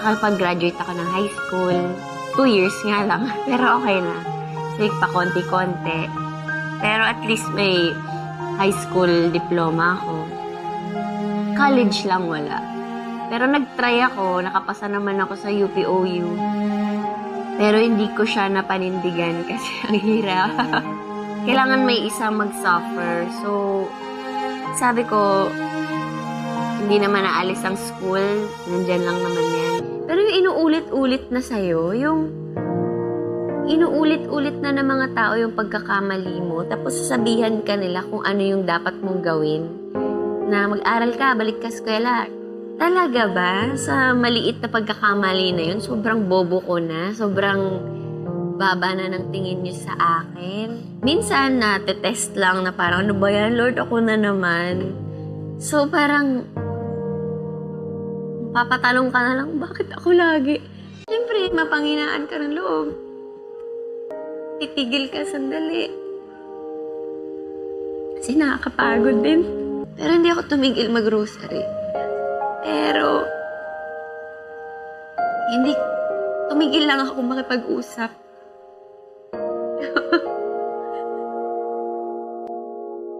nakapag-graduate ako ng high school. Two years nga lang, pero okay na. Sige pa konti-konti. Pero at least may high school diploma ako. College lang wala. Pero nag-try ako, nakapasa naman ako sa UPOU. Pero hindi ko siya napanindigan kasi ang hirap. Kailangan may isang mag-suffer. So, sabi ko, hindi naman naalis ang school, nandyan lang naman yan. Pero yung inuulit-ulit na sa'yo, yung inuulit-ulit na ng mga tao yung pagkakamali mo, tapos sasabihan ka nila kung ano yung dapat mong gawin. Na mag-aral ka, balik ka eskwela. Talaga ba? Sa maliit na pagkakamali na yun, sobrang bobo ko na, sobrang baba na ng tingin niyo sa akin. Minsan, natetest lang na parang, ano ba yan, Lord, ako na naman. So, parang, papatalong ka na lang, bakit ako lagi? Siyempre, mapanghinaan ka ng loob. Titigil ka sandali. Kasi nakakapagod din. Pero hindi ako tumigil mag-grocery. Pero, hindi, tumigil lang ako makipag-usap